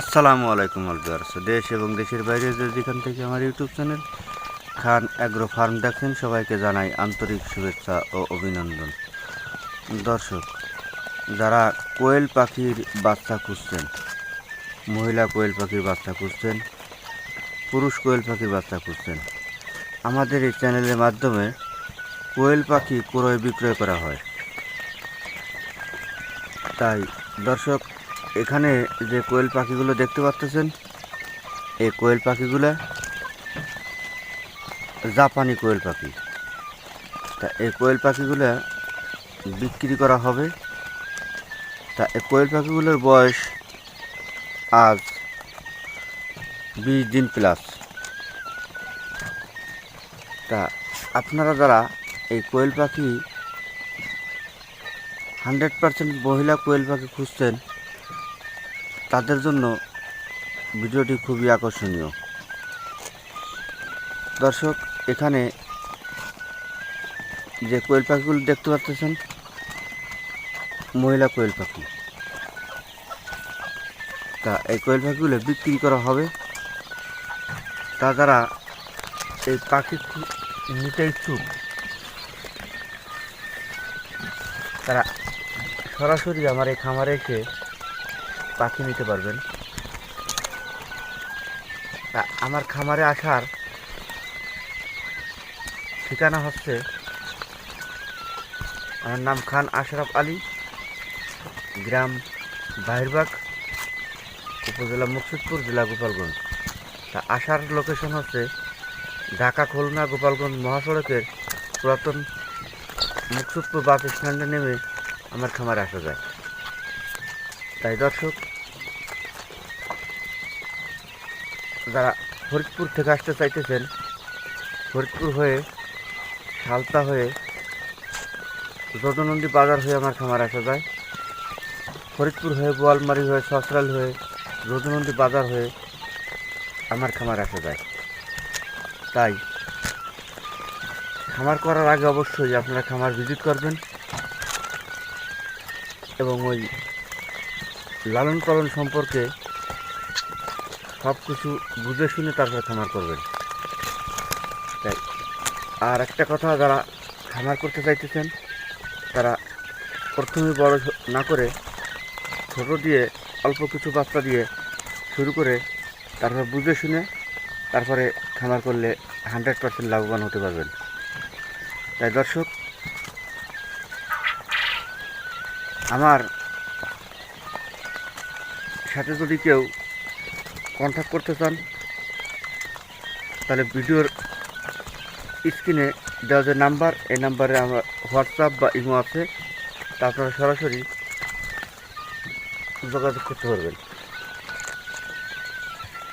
আসসালামু আলাইকুম আলবিয়ার্স দেশ এবং দেশের বাইরে যেখান থেকে আমার YouTube channel Khan agro farm দেখেন, সবাইকে জানাই আন্তরিক শুভেচ্ছা ও অভিনন্দন। দর্শক, যারা কোয়েল পাখির বাচ্চা খুঁজছেন, মহিলা কোয়েল পাখির বাচ্চা খুঁজছেন, পুরুষ কোয়েল পাখির বাচ্চা খুঁজছেন, আমাদের এই চ্যানেলের মাধ্যমে কোয়েল পাখি ক্রয় বিক্রয় করা হয়। তাই দর্শক এখানে যে কোয়েল পাখিগুলো দেখতে পাচ্ছেন এই কোয়েল পাখিগুলো জাপানি কোয়েল পাখি। তা এই কোয়েল পাখিগুলো বিক্রি করা হবে। তা এই কোয়েল পাখিগুলোর বয়স আজ বিশ দিন প্লাস। তা আপনারা যারা এই কোয়েল পাখি হান্ড্রেড পার্সেন্ট মহিলা কোয়েল পাখি খুঁজছেন তাদের জন্য ভিডিওটি খুবই আকর্ষণীয়। দর্শক, এখানে যে কোয়েল পাখিগুলো দেখতে পাচ্ছেন, মহিলা কোয়েল পাখি। তা এই কোয়েল পাখিগুলো বিক্রি করা হবে। তা যারা এই পাখি নিতে ইচ্ছুক, তারা সরাসরি আমার এই খামারে এসে পাখি নিতে পারবেন। আমার খামারে আসার ঠিকানা হচ্ছে আমার নাম খান আশরাফ আলী, গ্রাম বাহিরবাগ, উপজেলা মুকসুদপুর, জেলা গোপালগঞ্জ। তা আসার লোকেশন হচ্ছে ঢাকা, খুলনা, গোপালগঞ্জ মহাসড়কের পুরাতন মুকসুদপুর বাস স্ট্যান্ডে নেমে আমার খামারে আসা যায়। তাই দর্শক যারা ফরিদপুর থেকে আসতে চাইতেছেন, ফরিদপুর হয়ে সালতা হয়ে যদনন্দী বাজার হয়ে আমার খামার আসা যায়। ফরিদপুর হয়ে বোয়ালমারি হয়ে সসরাল হয়ে যদুনন্দী বাজার হয়ে আমার খামার আসা যায়। তাই খামার করার আগে অবশ্যই আপনারা খামার ভিজিট করবেন এবং ওই লালন পালন সম্পর্কে সব কিছু বুঝে শুনে তারপরে খামার করবেন। তাই, আর একটা কথা, যারা খামার করতে চাইতেছেন, তারা প্রথমে বড় না করে ছোট দিয়ে অল্প কিছু বাচ্চা দিয়ে শুরু করে তারপর বুঝে শুনে তারপরে খামার করলে হান্ড্রেড পার্সেন্ট লাভবান হতে পারবেন। তাই দর্শক, আমার সাথে যদি কেউ কন্ট্যাক্ট করতে চান, তাহলে ভিডিওর স্ক্রিনে দেওয়া যে নাম্বার, এই নাম্বারে আমার হোয়াটসঅ্যাপ বা ইমো আছে, তা আপনারা সরাসরি যোগাযোগ করতে পারবেন।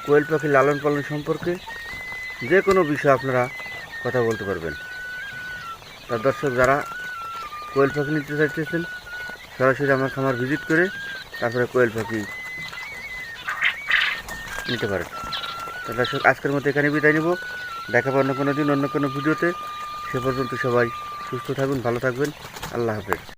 কোয়েল পাখি লালন পালন সম্পর্কে যে কোনো বিষয়ে আপনারা কথা বলতে পারবেন। তার দর্শক যারা কোয়েল পাখি নিতে চাইতেছেন, সরাসরি আমার খামার ভিজিট করে তারপরে কোয়েল পাখি নিতে পারেন। তাহলে আজকের মতো এখানে বিদায় নেব। দেখাবো অন্য কোনো দিন, অন্য কোনো ভিডিওতে। সে পর্যন্ত সবাই সুস্থ থাকবেন ভালো থাকবেন। আল্লাহ হাফেজ।